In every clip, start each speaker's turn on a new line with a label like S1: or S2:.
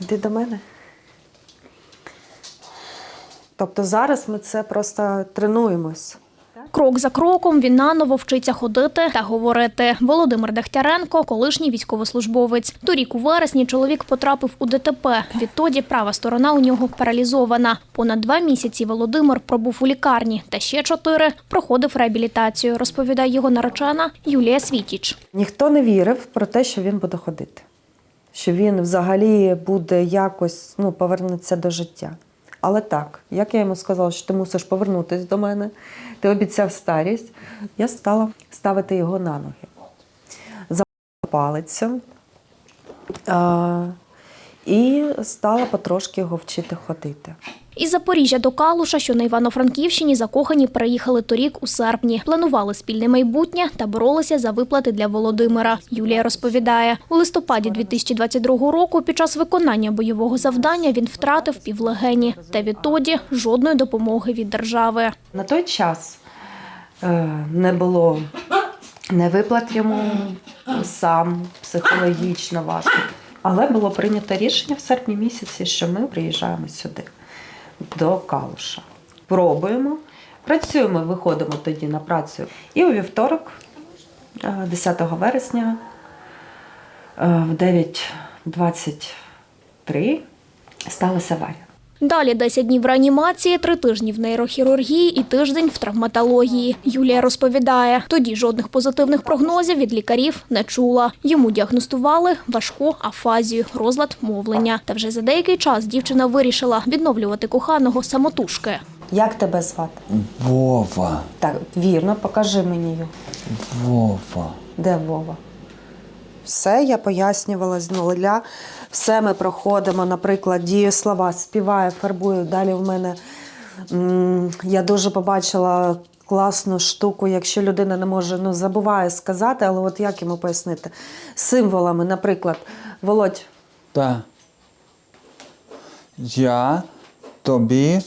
S1: Йди до мене. Тобто зараз ми це просто тренуємось.
S2: Крок за кроком він наново вчиться ходити та говорити. Володимир Дегтяренко, колишній військовослужбовець. Торік у вересні чоловік потрапив у ДТП. Відтоді права сторона у нього паралізована. Понад два місяці Володимир пробув у лікарні, та ще чотири проходив реабілітацію. Розповідає його наречена Юлія Світіч.
S1: Ніхто не вірив про те, що він буде ходити, що він взагалі буде якось ну, повернеться до життя. Але так, як я йому сказала, що ти мусиш повернутися до мене, ти обіцяв старість, я стала ставити його на ноги. За палицю а, і стала потрошки його вчити ходити.
S2: Із Запоріжжя до Калуша, що на Івано-Франківщині, закохані переїхали торік у серпні. Планували спільне майбутнє та боролися за виплати для Володимира. Юлія розповідає, у листопаді 2022 року під час виконання бойового завдання він втратив півлегені. Та відтоді жодної допомоги від держави.
S1: На той час е, не було не виплат йому сам психологічно важко. Але було прийнято рішення в серпні місяці, що ми приїжджаємо сюди, до Калуша. Пробуємо, працюємо, виходимо тоді на працю. І у вівторок, е, 10 вересня, е, в 9.23 сталася аварія.
S2: Далі 10 днів реанімації, три тижні в нейрохірургії і тиждень в травматології. Юлія розповідає, тоді жодних позитивних прогнозів від лікарів не чула. Йому діагностували важку афазію, розлад мовлення. Та вже за деякий час дівчина вирішила відновлювати коханого самотужки.
S1: Як тебе звати?
S3: Вова,
S1: Так, вірно, покажи мені його.
S3: Вова.
S1: Де Вова? Все я пояснювала з нуля. Все ми проходимо, наприклад, дієслова, співаю, фарбую. Далі в мене я дуже побачила класну штуку, якщо людина не може, ну забуває сказати, але от як йому пояснити? Символами, наприклад, Володь,
S3: Та. Я тобі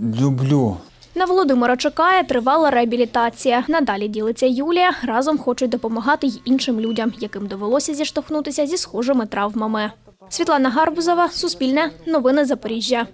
S3: люблю.
S2: На Володимира чекає тривала реабілітація. Надалі ділиться Юлія. Разом хочуть допомагати й іншим людям, яким довелося зіштовхнутися зі схожими травмами. Світлана Гарбузова, Суспільне, Новини Запоріжжя.